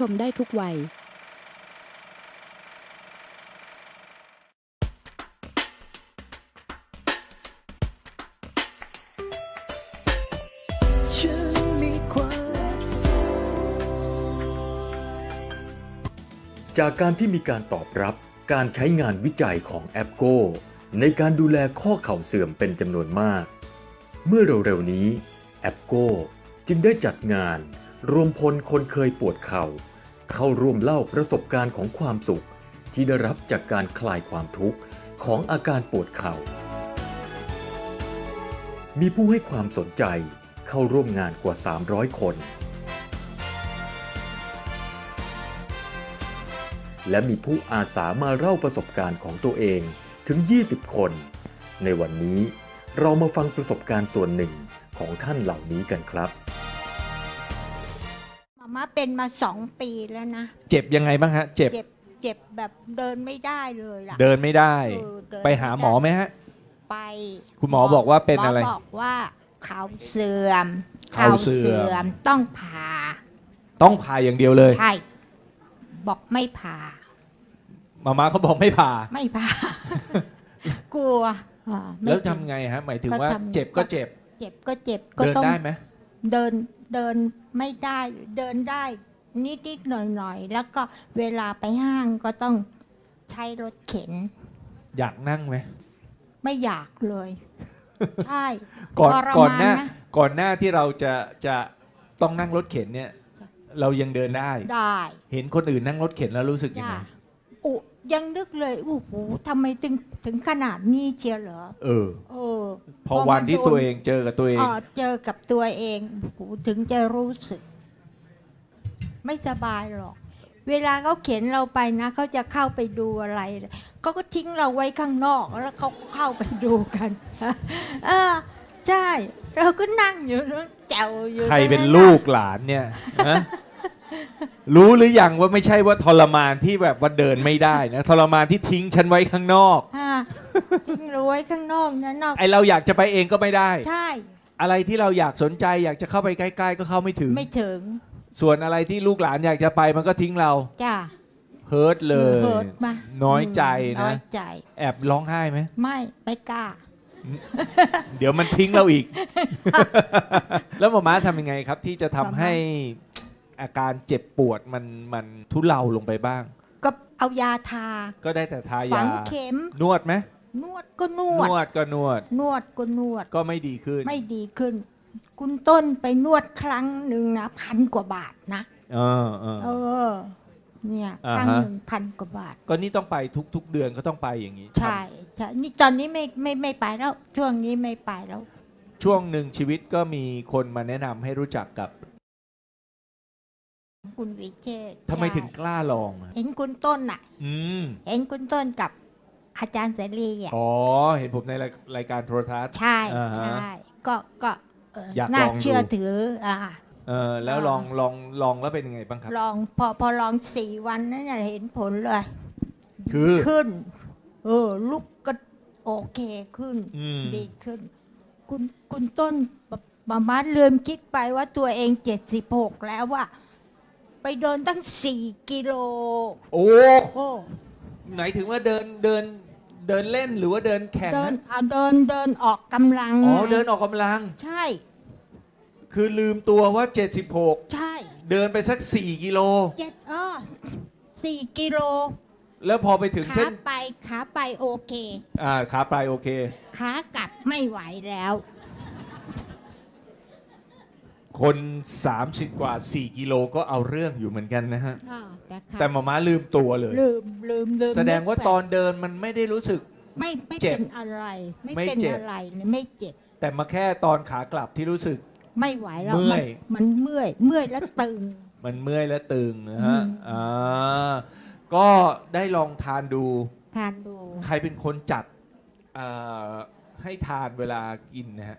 ชมได้ทุกวัยจากการที่มีการตอบรับการใช้งานวิจัยของแอปโกในการดูแลข้อเข่าเสื่อมเป็นจำนวนมาก เมื่อเร็วๆนี้แอปโกจึงได้จัดงาน รวมพลคนเคยปวดเข่า เข้าร่วมเล่าประสบการณ์ของความสุข ที่ได้รับจากการคลายความทุกข์ของอาการปวดเข่า มีผู้ให้ความสนใจเข้าร่วมงานกว่า 300 คน และมีผู้อาสามาเล่าประสบการณ์ของตัวเองถึง 20 คน ในวันนี้เรามาฟังประสบการณ์ส่วนหนึ่งของท่านเหล่านี้กันครับ มาม่าเป็นมาสองปีแล้วนะ เจ็บยังไงบ้างฮะ เจ็บ เจ็บเจ็บแบบเดินไม่ได้เลยล่ะ เดินไม่ได้ เออเดินไปหาหมอไหมฮะ ไปคุณหมอบอกว่าเป็นอะไรหมบอกว่าเขาเสื่อมเข่าเสื่อม มต้องผ่าต้องผ่าอย่างเดียวเลย ใช่บอกไม่ผ่า มาม่าเขาบอกไม่ผ่า ไม่ผ่า กลัวอ่าไม่แล้วเจ็บทำไงฮะ หมายถึงก็ว่าทำ เจ็บก็เจ็บ เจ็บก็เจ็บก็เดินต้องได้ไหม เดินเดินไม่ได้เดินได้นิดนิดๆหน่อยหน่อยๆแล้วก็เวลาไปห้างก็ต้องใช้รถเข็น อยากนั่งไหมไม่อยากเลย ใช่ก่อนทรก่อนมหน้านะก่อนหน้าที่เราจะจะต้องนั่งรถเข็นเนี่ยจ้ะเรายังเดินได้ ได้ เห็นคนอื่นนั่งรถเข็นแล้วรู้สึกยังจ้ะไงอุ ยังนึกเลยโอ้โหทำไมถึงถึงขนาดนี้เชียวเหรอเออ เออพอวันที่มาโดนตัวเองเจอกับตัวเองเออเจอกับตัวเองโอ้โหถึงจะรู้สึก ไม่สบายหรอก เวลาเขาเข็นเราไปนะเขาจะเข้าไปดูอะไรเขาก็ทิ้งเราไว้ข้างนอกแล้วเขาก็เข้าไปดูกันเออใช่ เราก็นั่งอยู่นั่งแจวอยู่ใครเป็นตงะลูกหลานเนี่ยฮะ รู้หรือยังว่าไม่ใช่ว่าทรมานที่แบบว่าเดินไม่ได้นะทรมานที่ทิ้งฉันไว้ข้างนอกอ่าทิ้งเราไว้ข้างนอกนะนอก ไอเราอยากจะไปเองก็ไม่ได้ ใช่ อะไรที่เราอยากสนใจอยากจะเข้าไปใกล้ ๆ ก็เข้าไม่ถึง ไม่ถึง ส่วนอะไรที่ลูกหลานอยากจะไปมันก็ทิ้งเราจ้าเฮิร์ตเลย เฮิร์ตมาน้อยใจน้อนะ ยใจ แอบร้องไห้ไหม ไม่ไม่กล้า เดี๋ยวมันทิ้งเราอีก แล้วหมอม้าทำยังไงครับ ที่จะทำให้ อาการเจ็บปวดมันมันทุเลาลงไปบ้าง ก็เอายาทา ก็ได้แต่ทาฝัยางเข็ม นวดไหมนวดก็นนวดวดก็นวด นวดก็นวด ก็ไม่ดีขึ้น ไม่ดีขึ้น คุณต้นไปนวดครั้งหนึ่งนะพันกว่าบาทนะเออเออเออ เนี่ยอ่าครั้งฮะหนึ่งพันกว่าบาท ก็นี่ต้องไปทุก ๆ เดือนก็ต้องไปอย่างนี้ ใช่ใช่นี่ตอนนี้ไม่ไม่ไม่ไปแล้ว ช่วงนี้ไม่ไปแล้ว ช่วงหนึ่งชีวิตก็มีคนมาแนะนำให้รู้จักกับ คุณวิเชษฐ์ทำไมใช่ถึงกล้าลองอะเห็นคุณต้นน่ะ อืมเห็นคุณต้นกับอาจารย์เสรีอะอ๋อ เห็นผมในรายรายการโทรทัศน์ ใช่อ่าฮะใช่ก็ก็เอ่ออยากน่าลองดูเชื่อถืออ่า เออแล้วอ่าลองลองลองแล้วเป็นยังไงบ้างครับ ลองพอพอลองสี่วันนั้นน่ะเห็นผลเลย คือ ขึ้น เออ ลุกก็โอเคขึ้น อืม ดีขึ้น คุณคุณต้นมามาลืมคิดไปว่าตัวเองเจ็ดสิบหกแล้วว่า ไปเดินตั้งสี่กิโลโอ้โอ้ไหนถึงว่าเดินเดินเดินเล่นหรือว่าเดินแข่งเดินฮะเอาเดินเดินออกกำลังอ๋อไงเดินออกกำลัง ใช่ คือลืมตัวว่า 76 ใช่เดินไปสัก 4 กิโล เจ็ดเออสี่กิโลแล้วพอไปถึงขาเส้นไปขาไปโอเค อ่าขาปลายโอเค ขากลับไม่ไหวแล้ว คน 30 กว่า 4 กิโลก็เอาเรื่องอยู่เหมือนกันนะฮะแต่ขาแต่หมาม้าลืมตัวเลย ลืมลืมลืมแสดงว่านึกไปตอนเดินมันไม่ได้รู้สึก ไม่ไม่เจ็บเป็นอะไร ไม่ไม่เป็นเจ็บ อะไรเลยไม่เจ็บ แต่มาแค่ตอนขากลับที่รู้สึก ไม่ไหวแล้วเมื่อยนมันเมื่อย เมื่อยแล้วตึง มันเมื่อยและตึงนะฮะ อืม อ่า ก็ได้ลองทานดู ทานดู ใครเป็นคนจัดเอ่อให้ทานเวลากินนะฮะ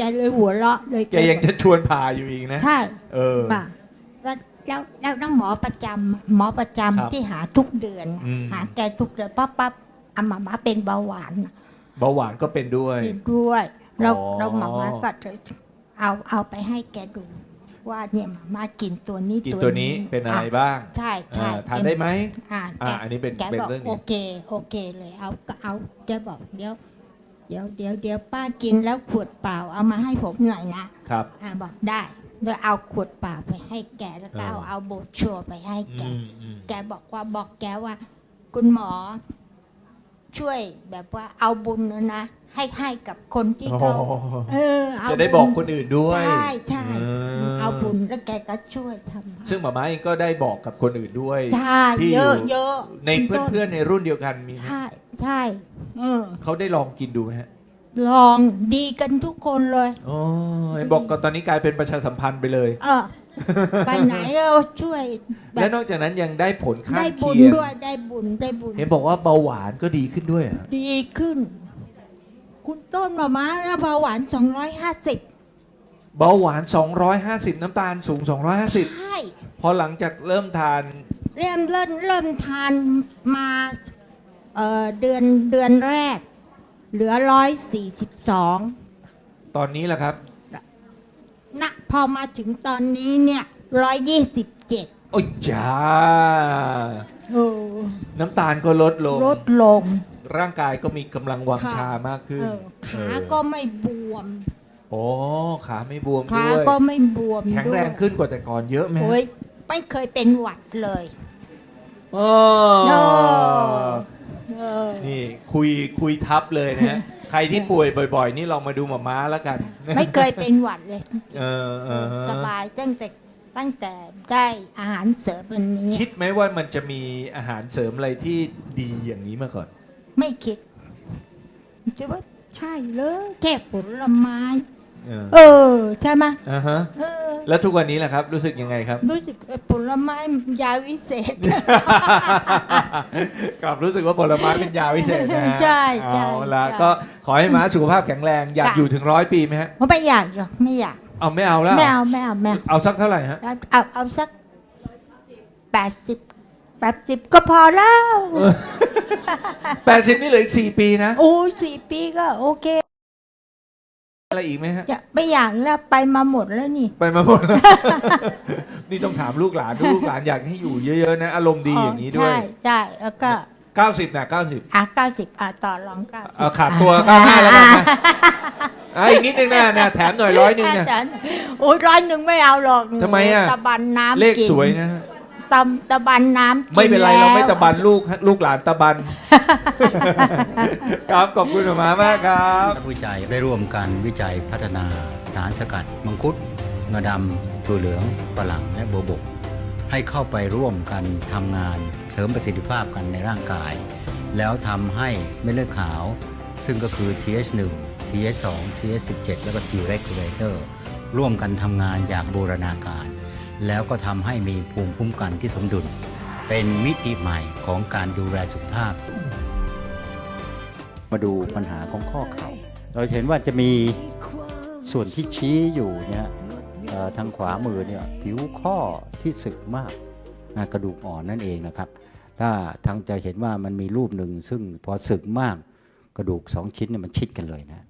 แกเลยหัวเราะเลยแกยังจะชวนผ่าอยู่อีกนะ ใช่ เออป่ะแล้วแล้วแล้วน้องหมอประจำหมอประจำครับที่หาทุกเดือนอืมหาแกทุกเดือนปั๊บปั๊บอามามาเป็นเบาหวานน่ะเบาหวานก็เป็นด้วยเป็นด้วยเราอ๋อเราหมามาก็เลยเอาเอาไปให้แกดู ว่าเนี่ยหมามากินตัวนี้กินตัวนี้เป็นอะไรบ้าง ใช่ใช่อ่าทานได้ไหมอ่าอ่าแกอันนี้เป็นแกเป็นบอกเรื่องโอนี้เคโอเคเลยเอาก็เอาแกบอกเดี๋ยว เดี๋ยวเดี๋ยวเดี๋ยวป้ากินแล้วขวดเปล่าเอามาให้ผมหน่อยนะครับ อ่าบอกได้โดยเอาขวดเปล่าไปให้แกแล้วก็เอาเออเอาโบรชัวร์ไปให้แก อืมอืม แกบอกว่าบอกแกว่า คุณหมอ ช่วยแบบว่าเอาบุญนะนะให้ให้กับคนที่เขาโอ้โห เออเอาจะได้บอกคนอื่นด้วยใช่ใช่เออเอาบุญแล้วแกก็ช่วยทำซึ่งหมาม้าเองก็ได้บอกกับคนอื่นด้วย ใช่ที่เยอะอยู่ เยอะในเพื่อนๆในรุ่นเดียวกันมีไหม ใช่ใช่ เออ เขาได้ลองกินดูไหมฮะลองดีกันทุกคนเลย อ๋อเห็นบอกก็ตอนนี้กลายเป็นประชาสัมพันธ์ไปเลย เออ ไปไหนก็ช่วยแบและบนอกจากนั้นยังได้ผลข้าได้งบุญเคียงด้วยได้บุญได้บุญ เห็นบอกว่าเบาหวานก็ดีขึ้นด้วยเหรอดีขึ้น คุณต้นมาม้าแล้วเบาหวาน 250เบาหวาน 250 น้ำตาลสูง250ใช่พอหลังจากเริ่มทานเริ่มเริ่มเริ่มทานมา เอ่อเดือนเดือนแรก เหลือ142ตอนนี้แหละครับ นะพอมาถึงตอนนี้เนี่ย127โอ้ยจ้าโอ้น้ำตาลก็ลดลง ลดลง ร่างกายก็มีกำลังวังค่ะชามากขึ้นเออขาเออก็ไม่บวม โอ้ขาไม่บวมขาด้วยก็ไม่บวมแข็งด้วแรยงขึ้นกว่าแต่ก่อนเยอะไหมฮะโอ้ยไม่เคยเป็นหวัดเลยอ๋อเนอะเออ นี่คุยคุยทับเลยนะฮะใครที่ป่วยบ่อย ๆ นี่ลองมาดูหมาม้าแล้วกัน ไม่เคยเป็นหวัดเลย เออเออสบายตั้งแต่ตั้งแต่ได้อาหารเสริมอันนี้ คิดไหมว่ามันจะมีอาหารเสริมอะไรที่ดีอย่างนี้มาก่อน ไม่คิดคิดว่าใช่เลยแค่ผลไม้ เออเออ ใช่ไหมยอ่าฮะเออ แล้วทุกวันนี้แหละครับ รู้สึกยังไงครับ รู้สึกเออผลไม้ยาวิเศษ กลับรู้สึกว่าผลไม้เป็นยาวิเศษนะฮะใช่ใช่เอาละใช่ ก็ขอให้ม้าสุขภาพแข็งแรงอยากค่ะอยู่ถึงร้อยปีไหมฮะผมไม่อยากหรอกไม่อยากเอาไม่เอาแล้ว ไม่เอาไม่เอาไม่เอาเอาสักเท่าไหร่ฮะ เอาเอาเอาสักแปดสิบแปดสิบก็พอแล้ว แปดสิบนี่เหลืออีกสี่ปีนะ โอ้ยสี่ปีก็โอเค อะไรอีกไหมฮะ จะไม่อยากแล้วไปมาหมดแล้วนี่ ไปมาหมดแล้ว นี่ต้องถามลูกหลานดูลูกหลานอยากให้อยู่เยอะๆนะ อารมณ์ดีอย่างนี้ด้วย ใช่ใช่แล้วก็90นะ90อะเก้าสิบอะต่อรองเก้าสิบเอาขาดตัว95แล้วกันนะอะอีกนิดนึงนะนะแถมหน่อยร้อยหนึ่งเนี่ยแต่โอ้ยร้อยหนึ่งไม่เอาหรอกทำไมอะตะบันน้ำเลขกินสวยนะฮะ ตำตะบันน้ำกิไม่เป็นไรเราไม่แล้วตะบันลูกลูกหลานตะบัน ครับขอบคุณหมอมามากครับนักวิจัยได้ร่วมกันวิจัยพัฒนาสารสกัด มังคุดงาดำตัวเหลืองฝรั่งและโบวบก ให้เข้าไปร่วมกันทำงานเสริมประสิทธิภาพกันในร่างกาย แล้วทำให้เม็ดเลือดขาว ซึ่งก็คือ TH1 TH2 TH17 แล้วก็ T regulator ร่วมกันทำงานอย่างบูรณาการ แล้วก็ทำให้มีภูมิคุ้มกันที่สมดุล เป็นมิติใหม่ของการดูแลสุขภาพ มาดูปัญหาของข้อเข่าเราเห็นว่าจะมีส่วนที่ชี้อยู่เนี่ยทางขวามือเนี่ยผิวข้อที่สึกมากนะกระดูกอ่อนนั่นเองนะครับ ถ้าทางจะเห็นว่ามันมีรูปหนึ่ง ซึ่งพอสึกมากกระดูกสองชิ้นเนี่ยมันชิดกันเลยนะ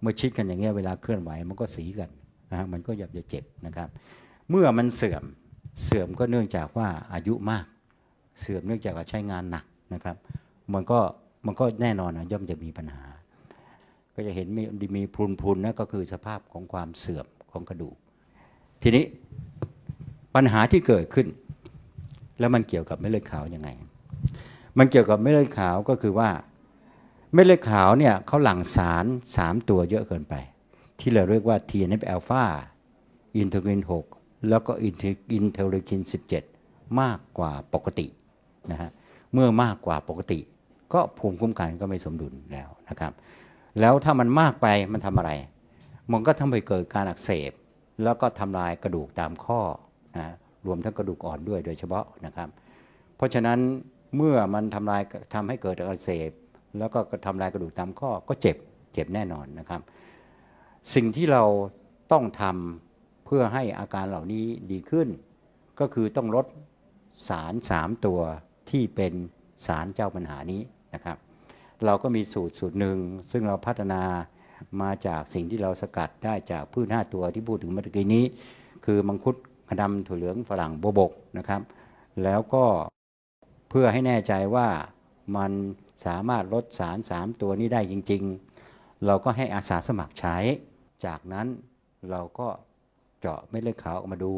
เมื่อชิดกันอย่างเงี้ยเวลาเคลื่อนไหวมันก็สีกันนะฮะมันก็ยับจะเจ็บนะครับ เมื่อมันเสื่อมเสื่อมก็เนื่องจากว่าอายุมาก เสื่อมเนื่องจากว่าใช้งานหนักนะครับ มันก็มันก็แน่นอนนะย่อมจะมีปัญหา ก็จะเห็นมีมีพรุนพรุนนะก็คือสภาพของความเสื่อมของกระดูก ทีนี้ปัญหาที่เกิดขึ้น แล้วมันเกี่ยวกับเม็ดเลือดขาวยังไง มันเกี่ยวกับเม็ดเลือดขาวก็คือว่าเม็ดเลือดขาวเนี่ยเขาหลั่งสาร 3 ตัวเยอะเกินไป ที่เราเรียกว่า TNF อ l p h a อินเทอร์ลิน6 แล้วก็อินเทอร์ลิน 17 มากกว่าปกตินะฮะเมื่อมากกว่าปกติ ก็ภูมิคุ้มกันก็ไม่สมดุลแล้วนะครับ แล้วถ้ามันมากไปมันทำอะไร มันก็ทำให้เกิดการอักเสบ แล้วก็ทำลายกระดูกตามข้อนะรวมทั้งกระดูกอ่อนด้วยโดยเฉพาะนะครับ เพราะฉะนั้นเมื่อมันทำลายทำให้เกิดอักเสบ แล้วก็ทำลายกระดูกตามข้อก็เจ็บเจ็บแน่นอนนะครับ สิ่งที่เราต้องทำ เพื่อให้อาการเหล่านี้ดีขึ้น ก็คือต้องลดสาร 3 ตัวที่เป็นสารเจ้าปัญหานี้นะครับ เราก็มีสูตรสูตรหนึ่ง ซึ่งเราพัฒนามาจากสิ่งที่เราสกัดได้จากพืช 5 ตัวที่พูดถึงเมื่อกี้นี้ คือมังคุดกระดำถั่วเหลืองฝรั่งโบบกนะครับ แล้วก็เพื่อให้แน่ใจว่ามันสามารถลดสาร 3 ตัวนี้ได้จริง ๆ เราก็ให้อาสาสมัครใช้ จากนั้นเราก็ จาะเม็ดเลือดขาวออกมาดู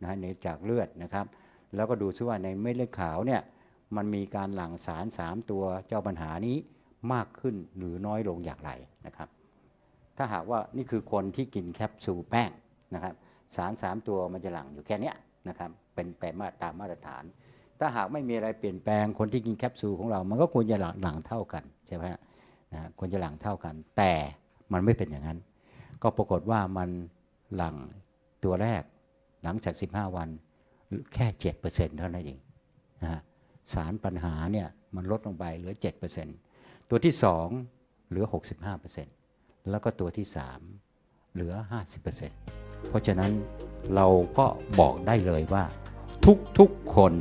นะฮะในจากเลือดนะครับ แล้วก็ดูซิว่าในเม็ดเลือดขาวเนี่ยมันมีการหลั่งสาร 3 ตัวเจ้าปัญหานี้มากขึ้นหรือน้อยลงอย่างไรนะครับ ถ้าหากว่านี่คือคนที่กินแคปซูลแป้งนะครับสาร 3 ตัวมันจะหลั่งอยู่แค่นี้นะครับเป็นแปมาตามมาตรฐาน ถ้าหากไม่มีอะไรเปลี่ยนแปลงคนที่กินแคปซูลของเรา มันก็ควรจะหลั่งเท่ากันใช่ไหมฮะนะฮะควรจะหลั่งเท่ากัน แต่มันไม่เป็นอย่างนั้น ก็ปรากฏว่ามันหลั่ง ตัวแรกหลังจาก 15 วัน แค่7%เเท่านั้นเองนะฮะสารปัญหาเนี่ยมันลดลงไปเหลือ 7%ตัวที่ 2 เหลือ 65%แล้วก็ตัวที่ 3 เหลือ 50%เพราะฉะนั้นเราก็บอกได้เลยว่า ทุกๆคน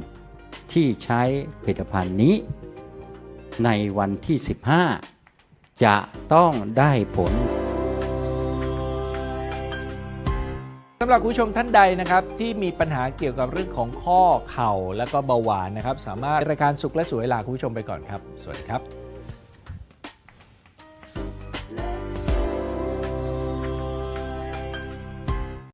ที่ใช้ผลิตภัณฑ์นี้ ในวันที่ 15 จะต้องได้ผล สำหรับคุณผู้ชมท่านใดนะครับที่มีปัญหาเกี่ยวกับเรื่องของข้อเข่าและก็เบาหวานนะครับ สามารถรายการสุขและสวยลาคุณผู้ชมไปก่อนครับ สวัสดีครับ